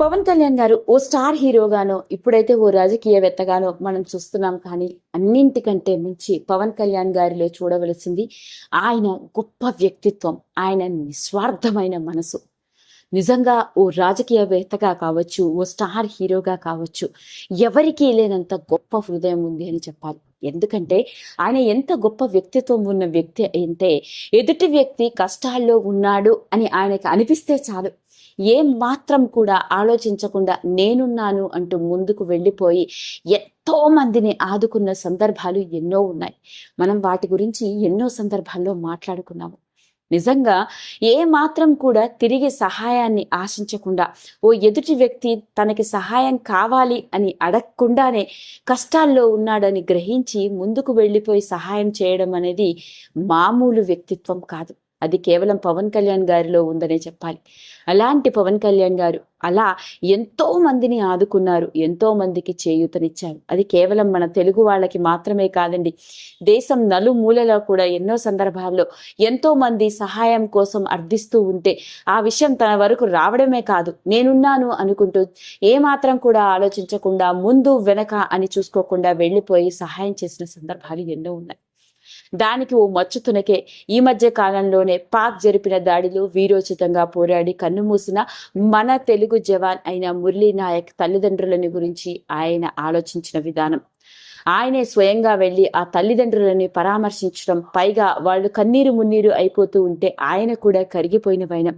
పవన్ కళ్యాణ్ గారు ఓ స్టార్ హీరోగానో ఇప్పుడైతే ఓ రాజకీయవేత్తగానో మనం చూస్తున్నాం కానీ అన్నింటికంటే మించి పవన్ కళ్యాణ్ గారిలో చూడవలసింది ఆయన గొప్ప వ్యక్తిత్వం ఆయన నిస్వార్థమైన మనసు. నిజంగా ఓ రాజకీయవేత్తగా కావచ్చు ఓ స్టార్ హీరోగా కావచ్చు ఎవరికీ లేనంత గొప్ప హృదయం ఉంది అని చెప్పాలి. ఎందుకంటే ఆయన ఎంత గొప్ప వ్యక్తిత్వం ఉన్న వ్యక్తి అంటే ఎదుటి వ్యక్తి కష్టాల్లో ఉన్నాడు అని ఆయనకి అనిపిస్తే చాలు. ఏం మాత్రం కూడా ఆలోచించకుండా నేనున్నాను అంటూ ముందుకు వెళ్ళిపోయి ఎంతో మందిని ఆదుకున్న సందర్భాలు ఎన్నో ఉన్నాయి. మనం వాటి గురించి ఎన్నో సందర్భాల్లో మాట్లాడుకున్నాము. నిజంగా ఏ మాత్రం కూడా తిరిగి సహాయాన్ని ఆశించకుండా ఓ ఎదుటి వ్యక్తి తనకి సహాయం కావాలి అని అడగకుండానే కష్టాల్లో ఉన్నాడని గ్రహించి ముందుకు వెళ్ళిపోయి సహాయం చేయడం అనేది మామూలు వ్యక్తిత్వం కాదు. అది కేవలం పవన్ కళ్యాణ్ గారిలో ఉందనే చెప్పాలి. అలాంటి పవన్ కళ్యాణ్ గారు అలా ఎంతో మందిని ఆదుకున్నారు ఎంతో మందికి చేయూతనిచ్చారు. అది కేవలం మన తెలుగు వాళ్ళకి మాత్రమే కాదండి దేశం నలుమూలలో కూడా ఎన్నో సందర్భాల్లో ఎంతో మంది సహాయం కోసం అర్థిస్తూ ఉంటే ఆ విషయం తన వరకు రావడమే కాదు నేనున్నాను అనుకుంటూ ఏ మాత్రం కూడా ఆలోచించకుండా ముందు వెనక అని చూసుకోకుండా వెళ్ళిపోయి సహాయం చేసిన సందర్భాలు ఎన్నో ఉన్నాయి. దానికి ఓ మచ్చుతునకే ఈ మధ్య కాలంలోనే పాక్ జరిపిన దాడిలో వీరోచితంగా పోరాడి కన్నుమూసిన మన తెలుగు జవాన్ అయిన మురళీ నాయక్ తల్లిదండ్రులని గురించి ఆయన ఆలోచించిన విధానం. ఆయనే స్వయంగా వెళ్ళి ఆ తల్లిదండ్రులని పరామర్శించడం పైగా వాళ్ళు కన్నీరు మున్నీరు అయిపోతూ ఉంటే ఆయన కూడా కరిగిపోయినవైన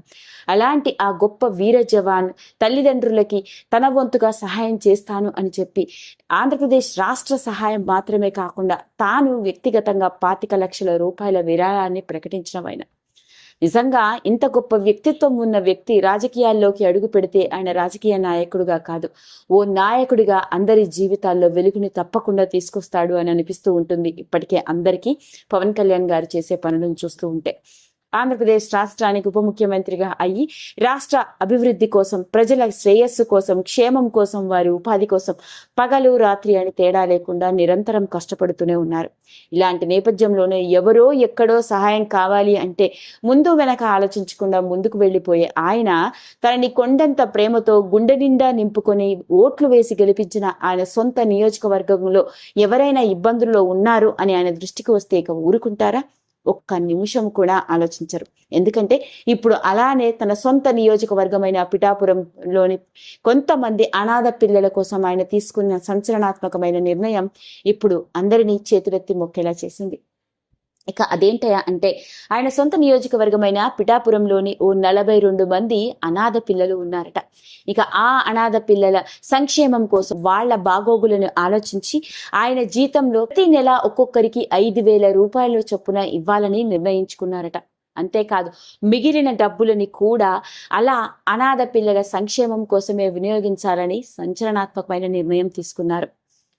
అలాంటి ఆ గొప్ప వీర జవాన్ తల్లిదండ్రులకి తన వంతుగా సహాయం చేస్తాను అని చెప్పి ఆంధ్రప్రదేశ్ రాష్ట్ర సహాయం మాత్రమే కాకుండా తాను వ్యక్తిగతంగా పాతిక లక్షల రూపాయల విరాళాన్ని ప్రకటించిన ఆయన నిజంగా ఇంత గొప్ప వ్యక్తిత్వం ఉన్న వ్యక్తి రాజకీయాల్లోకి అడుగు పెడితే ఆయన రాజకీయ నాయకుడుగా కాదు. ఓ నాయకుడిగా అందరి జీవితాల్లో వెలుగుని తప్పకుండా తీసుకొస్తాడు అని అనిపిస్తూ ఉంటుంది. ఇప్పటికే అందరికీ పవన్ కళ్యాణ్ గారు చేసే పనులను చూస్తూ ఉంటే. ఆంధ్రప్రదేశ్ రాష్ట్రానికి ఉప ముఖ్యమంత్రిగా అయ్యి రాష్ట్ర అభివృద్ధి కోసం ప్రజల శ్రేయస్సు కోసం క్షేమం కోసం వారి ఉపాధి కోసం పగలు రాత్రి అని తేడా లేకుండా నిరంతరం కష్టపడుతూనే ఉన్నారు. ఇలాంటి నేపథ్యంలోనే ఎవరో ఎక్కడో సహాయం కావాలి అంటే ముందు వెనక ఆలోచించకుండా ముందుకు వెళ్ళిపోయే ఆయన తనని కొండంత ప్రేమతో గుండె నిండా నింపుకొని ఓట్లు వేసి గెలిపించిన ఆయన సొంత నియోజకవర్గంలో ఎవరైనా ఇబ్బందుల్లో ఉన్నారు అని ఆయన దృష్టికి వస్తే ఇక ఊరుకుంటారా? ఒక్క నిమిషం కూడా ఆలోచించరు. ఎందుకంటే ఇప్పుడు అలానే తన సొంత నియోజకవర్గమైన పిఠాపురంలోని కొంతమంది అనాథ పిల్లల కోసం ఆయన తీసుకున్న సంచలనాత్మకమైన నిర్ణయం ఇప్పుడు అందరినీ చేతులెత్తి మొక్కేలా చేసింది. ఇక అదేంటయా అంటే ఆయన సొంత నియోజకవర్గమైన పిఠాపురంలోని ఓ నలభై రెండు మంది అనాథ పిల్లలు ఉన్నారట. ఇక ఆ అనాథ పిల్లల సంక్షేమం కోసం వాళ్ళ బాగోగులను ఆలోచించి ఆయన జీతంలో ప్రతి నెల ఒక్కొక్కరికి ఐదు వేల రూపాయల చొప్పున ఇవ్వాలని నిర్ణయించుకున్నారట. అంతేకాదు మిగిలిన డబ్బులని కూడా అలా అనాథ పిల్లల సంక్షేమం కోసమే వినియోగించాలని సంచలనాత్మకమైన నిర్ణయం తీసుకున్నారు.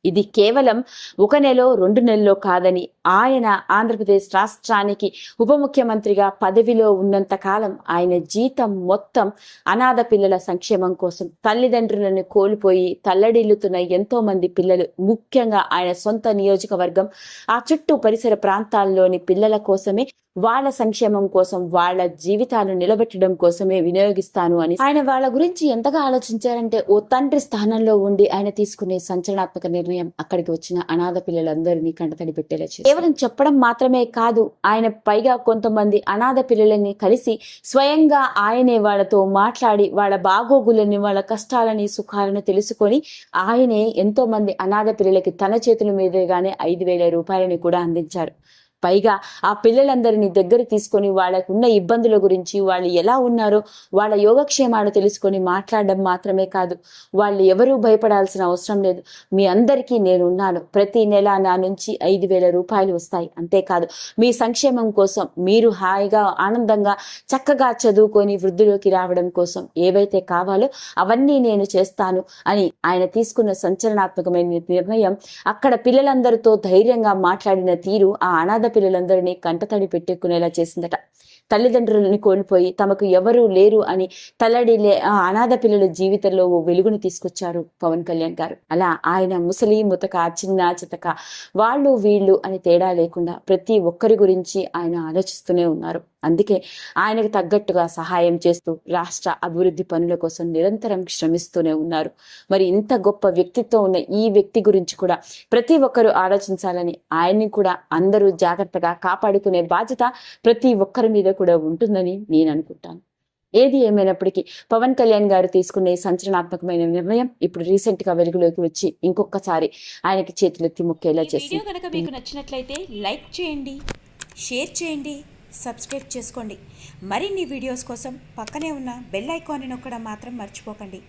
ఇది కేవలం ఒక నెల రెండు నెలలో కాదని ఆయన ఆంధ్రప్రదేశ్ రాష్ట్రానికి ఉప ముఖ్యమంత్రిగా పదవిలో ఉన్నంత కాలం ఆయన జీతం మొత్తం అనాథ పిల్లల సంక్షేమం కోసం తల్లిదండ్రులను కోల్పోయి తల్లడిల్లుతున్న ఎంతో మంది పిల్లలు ముఖ్యంగా ఆయన సొంత నియోజకవర్గం ఆ చుట్టూ పరిసర ప్రాంతాల్లోని పిల్లల కోసమే వాళ్ళ సంక్షేమం కోసం వాళ్ళ జీవితాలు నిలబెట్టడం కోసమే వినియోగిస్తాను అని ఆయన వాళ్ళ గురించి ఎంతగా ఆలోచించారంటే ఓ తండ్రి స్థానంలో ఉండి ఆయన తీసుకునే సంచలనాత్మక నిర్ణయం అక్కడికి వచ్చిన అనాథ పిల్లలందరినీ కంటతడి పెట్టేలా చేశారు కేవలం చెప్పడం మాత్రమే కాదు ఆయన పైగా కొంతమంది అనాథ పిల్లలని కలిసి స్వయంగా ఆయనే వాళ్ళతో మాట్లాడి వాళ్ళ బాగోగులని వాళ్ళ కష్టాలని సుఖాలను తెలుసుకొని ఆయనే ఎంతో మంది అనాథ పిల్లలకి తన చేతుల మీదుగానే ఐదు వేల రూపాయలని కూడా అందించారు. పైగా ఆ పిల్లలందరినీ దగ్గర తీసుకొని వాళ్ళకున్న ఇబ్బందుల గురించి వాళ్ళు ఎలా ఉన్నారో వాళ్ళ యోగక్షేమాలు తెలుసుకొని మాట్లాడడం మాత్రమే కాదు. వాళ్ళు ఎవరూ భయపడాల్సిన అవసరం లేదు. మీ అందరికీ నేనున్నాను. ప్రతి నెల నా నుంచి ఐదు వేల రూపాయలు వస్తాయి. అంతేకాదు మీ సంక్షేమం కోసం మీరు హాయిగా ఆనందంగా చక్కగా చదువుకొని వృద్ధిలోకి రావడం కోసం ఏవైతే కావాలో అవన్నీ నేను చేస్తాను అని ఆయన తీసుకున్న సంచలనాత్మకమైన నిర్ణయం అక్కడ పిల్లలందరితో ధైర్యంగా మాట్లాడిన తీరు ఆ అనాథ పిల్లలందరినీ కంటతడి పెట్టుకునేలా చేసిందట. తల్లిదండ్రులని కోల్పోయి తమకు ఎవరూ లేరు అని తల్లడిలే ఆ అనాథ పిల్లల జీవితంలో ఓ వెలుగును తీసుకొచ్చారు పవన్ కళ్యాణ్ గారు. అలా ఆయన ముసలి ముతక చిన్న చితక వాళ్ళు వీళ్ళు అని తేడా లేకుండా ప్రతి ఒక్కరి గురించి ఆయన ఆలోచిస్తూనే ఉన్నారు. అందుకే ఆయనకు తగ్గట్టుగా సహాయం చేస్తూ రాష్ట్ర అభివృద్ధి పనుల కోసం నిరంతరం శ్రమిస్తూనే ఉన్నారు. మరి ఇంత గొప్ప వ్యక్తిత్వం ఉన్న ఈ వ్యక్తి గురించి కూడా ప్రతి ఒక్కరూ ఆలోచించాలని ఆయన్ని కూడా అందరూ జాగ్రత్తగా కాపాడుకునే బాధ్యత ప్రతి ఒక్కరి మీద కూడా ఉంటుందని నేను అనుకుంటాను. ఏది ఏమైనప్పటికీ పవన్ కళ్యాణ్ గారు తీసుకునే సంచలనాత్మకమైన నిర్ణయం ఇప్పుడు రీసెంట్గా వెలుగులోకి వచ్చి ఇంకొకసారి ఆయనకి చేతులెత్తి మొక్కేలా వీడియో కనుక మీకు నచ్చినట్లయితే లైక్ చేయండి షేర్ చేయండి సబ్స్క్రైబ్ చేసుకోండి. మరిన్ని వీడియోస్ కోసం పక్కనే ఉన్న బెల్ ఐకాన్ని నొక్కడం మాత్రం మర్చిపోకండి.